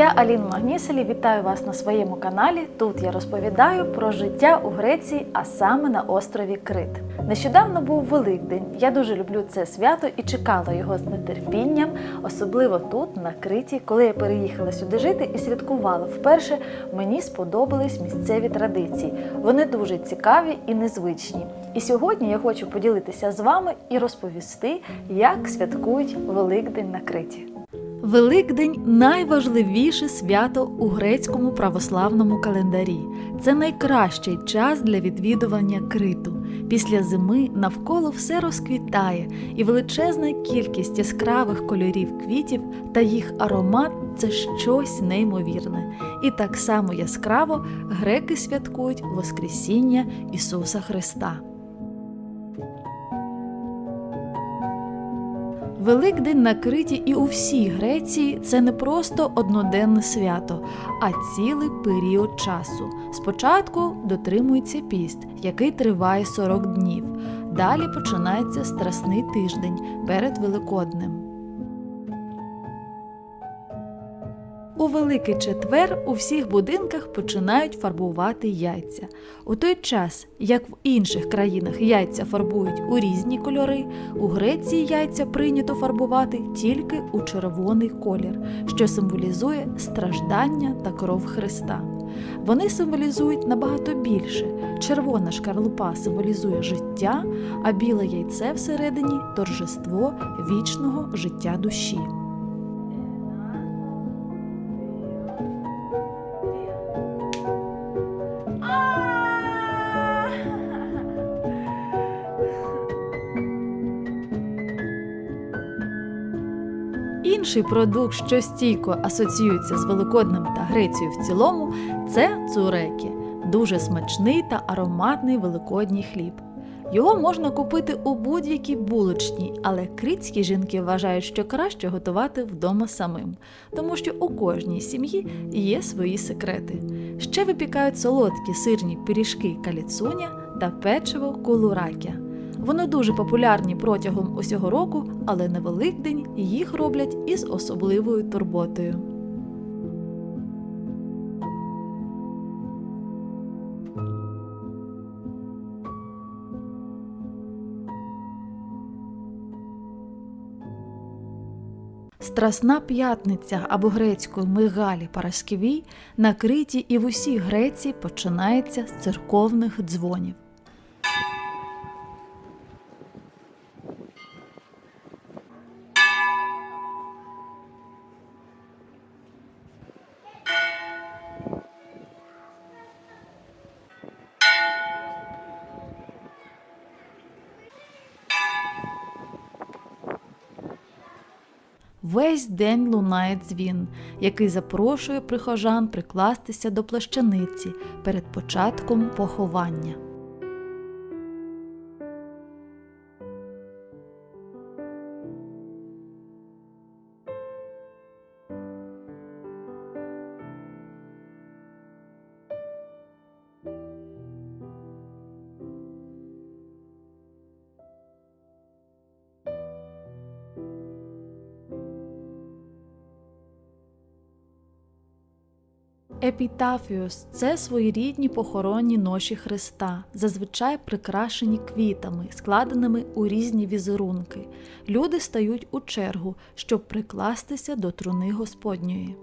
Я Алін Магніселі. Вітаю вас на своєму каналі. Тут я розповідаю про життя у Греції, а саме на острові Крит. Нещодавно був Великдень. Я дуже люблю це свято і чекала його з нетерпінням, особливо тут, на Криті. Коли я переїхала сюди жити і святкувала вперше, мені сподобались місцеві традиції. Вони дуже цікаві і незвичні. І сьогодні я хочу поділитися з вами і розповісти, як святкують Великдень на Криті. Великдень найважливіше свято у грецькому православному календарі. Це найкращий час для відвідування криту. Після зими навколо все розквітає, і величезна кількість яскравих кольорів квітів та їх аромат це щось неймовірне. І так само яскраво греки святкують Воскресіння Ісуса Христа. Великдень на Криті і у всій Греції це не просто одноденне свято, а цілий період часу. Спочатку дотримується піст, який триває 40 днів. Далі починається страсний тиждень перед Великоднем. У Великий четвер у всіх будинках починають фарбувати яйця. У той час, як в інших країнах яйця фарбують у різні кольори, у Греції яйця прийнято фарбувати тільки у червоний колір, що символізує страждання та кров Христа. Вони символізують набагато більше. Червона шкарлупа символізує життя, а біле яйце всередині торжество вічного життя душі. Інший продукт, що стійко асоціюється з Великоднем та Грецією в цілому, це цуреки дуже смачний та ароматний великодній хліб. Його можна купити у будь-якій булочній, але критські жінки вважають, що краще готувати вдома самим, тому що у кожній сім'ї є свої секрети. Ще випікають солодкі сирні пиріжки каліцуня та печиво кулуракя. Вони дуже популярні протягом усього року, але на Великдень їх роблять із особливою турботою. Страсна п'ятниця або грецькою Мигалі Параскевій на Криті і в усій Греції починається з церковних дзвонів. Весь день лунає дзвін, який запрошує прихожан прикластися до плащаниці перед початком поховання. Епітафіос це своєрідні похоронні ноші Христа, зазвичай прикрашені квітами, складеними у різні візерунки. Люди стають у чергу, щоб прикластися до труни Господньої.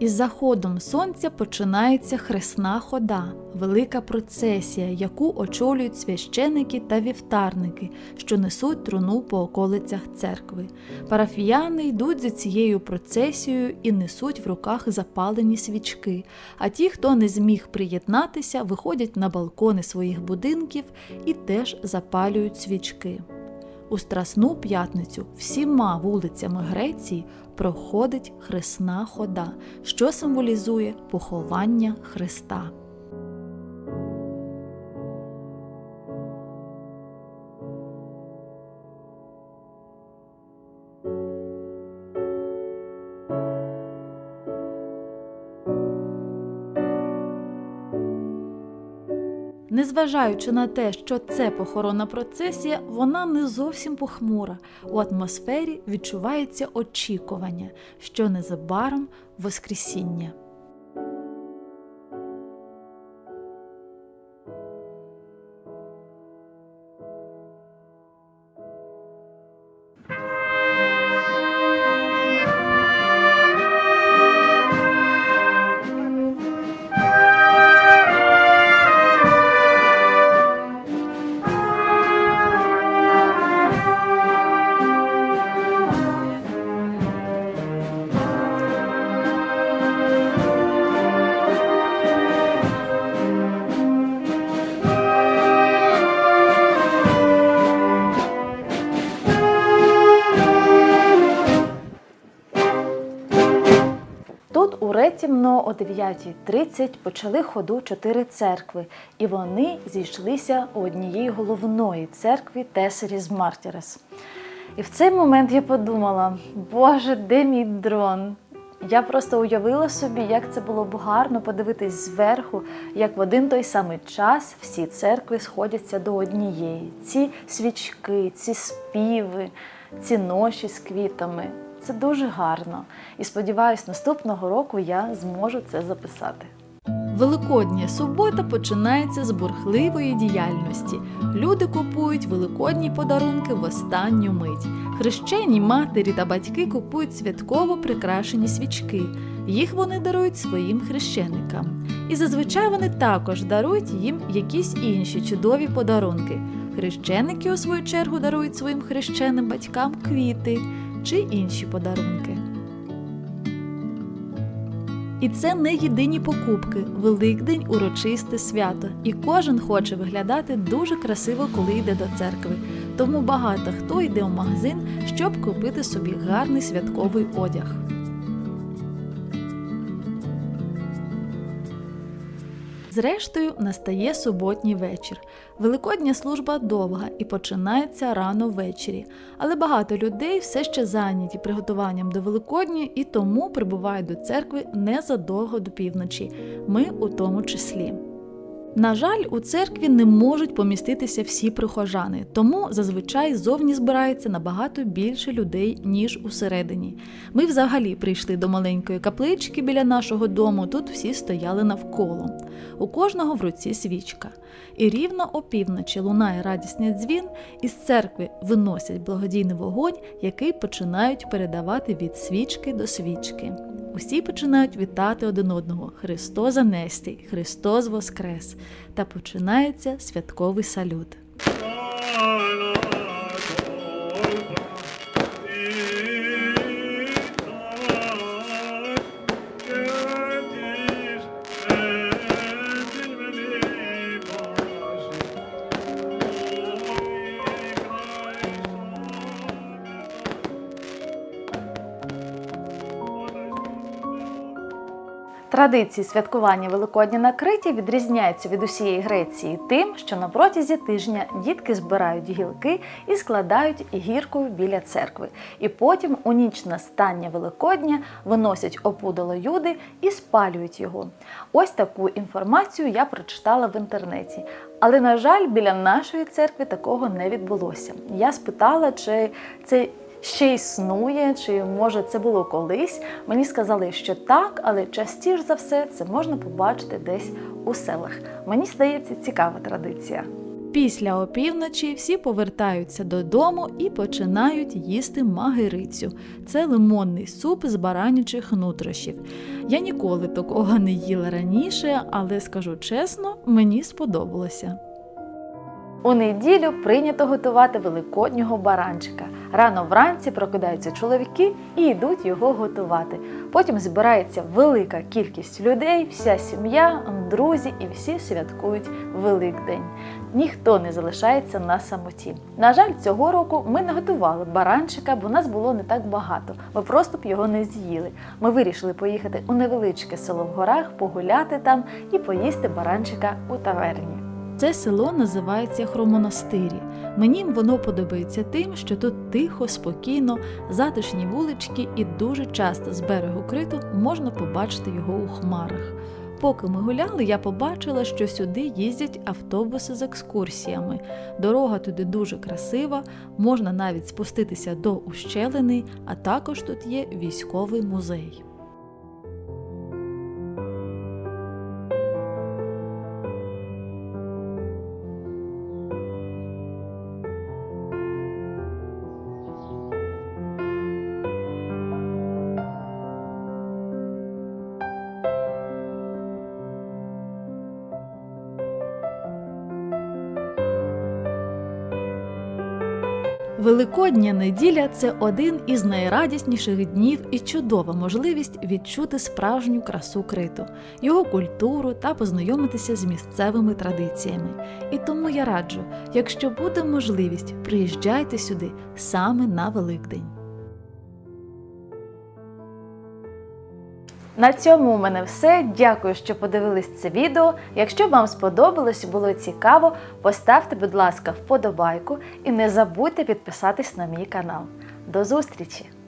Із заходом сонця починається хресна хода, велика процесія, яку очолюють священики та вівтарники, що несуть труну по околицях церкви. Парафіяни йдуть за цією процесією і несуть в руках запалені свічки. А ті, хто не зміг приєднатися, виходять на балкони своїх будинків і теж запалюють свічки. У Страсну п'ятницю всіма вулицями Греції проходить хресна хода, що символізує поховання Христа. Незважаючи на те, що це похоронна процесія, вона не зовсім похмура. У атмосфері відчувається очікування, що незабаром Воскресіння. О 9.30 почали ходу чотири церкви, і вони зійшлися у однієї головної церкві Тесеріс Мартірес. І в цей момент я подумала: Боже, де мій дрон? Я просто уявила собі, як це було б гарно подивитись зверху, як в один той самий час всі церкви сходяться до однієї. Ці свічки, ці співи, ці ноші з квітами. Це дуже гарно. І сподіваюсь, наступного року я зможу це записати. Великодня субота починається з бурхливої діяльності. Люди купують великодні подарунки в останню мить. Хрещені матері та батьки купують святково прикрашені свічки. Їх вони дарують своїм хрещеникам. І зазвичай вони також дарують їм якісь інші чудові подарунки. Хрещеники, у свою чергу, дарують своїм хрещеним батькам квіти чи інші подарунки. І це не єдині покупки. Великдень урочисте свято, і кожен хоче виглядати дуже красиво, коли йде до церкви. Тому багато хто йде у магазин, щоб купити собі гарний святковий одяг. Зрештою, настає суботній вечір. Великодня служба довга і починається рано ввечері, але багато людей все ще зайняті приготуванням до Великодні і тому прибувають до церкви незадовго до півночі. Ми у тому числі. На жаль, у церкві не можуть поміститися всі прихожани, тому зазвичай зовні збирається набагато більше людей, ніж усередині. Ми взагалі прийшли до маленької каплички біля нашого дому, тут всі стояли навколо. У кожного в руці свічка. І рівно опівночі лунає радісний дзвін, із церкви виносять благодійний вогонь, який починають передавати від свічки до свічки. Усі починають вітати один одного Христос Анестій, Христос Воскрес! Та починається святковий салют. Традиції святкування Великодня на Криті відрізняються від усієї Греції тим, що на протязі тижня дітки збирають гілки і складають гіркою біля церкви. І потім у ніч настання Великодня виносять опудало юди і спалюють його. Ось таку інформацію я прочитала в інтернеті. Але, на жаль, біля нашої церкви такого не відбулося. Я спитала, чи це ще існує, чи може це було колись. Мені сказали, що так, але частіше за все це можна побачити десь у селах. Мені здається, цікава традиція. Після опівночі всі повертаються додому і починають їсти магирицю. Це лимонний суп з баранячих нутрощів. Я ніколи такого не їла раніше, але скажу чесно, мені сподобалося. У неділю прийнято готувати великоднього баранчика. Рано вранці прокидаються чоловіки і йдуть його готувати. Потім збирається велика кількість людей, вся сім'я, друзі і всі святкують Великдень. Ніхто не залишається на самоті. На жаль, цього року ми не готували баранчика, бо нас було не так багато. Ми просто б його не з'їли. Ми вирішили поїхати у невеличке село в горах, погуляти там і поїсти баранчика у таверні. Це село називається Хромонастирі. Мені воно подобається тим, що тут тихо, спокійно, затишні вулички, і дуже часто з берегу криту можна побачити його у хмарах. Поки ми гуляли, я побачила, що сюди їздять автобуси з екскурсіями. Дорога туди дуже красива, можна навіть спуститися до ущелини, а також тут є військовий музей. Великодня неділя це один із найрадісніших днів і чудова можливість відчути справжню красу криту, його культуру та познайомитися з місцевими традиціями. І тому я раджу, якщо буде можливість, приїжджайте сюди саме на Великдень. На цьому у мене все. Дякую, що подивились це відео. Якщо вам сподобалось, було цікаво, поставте, будь ласка, вподобайку і не забудьте підписатись на мій канал. До зустрічі!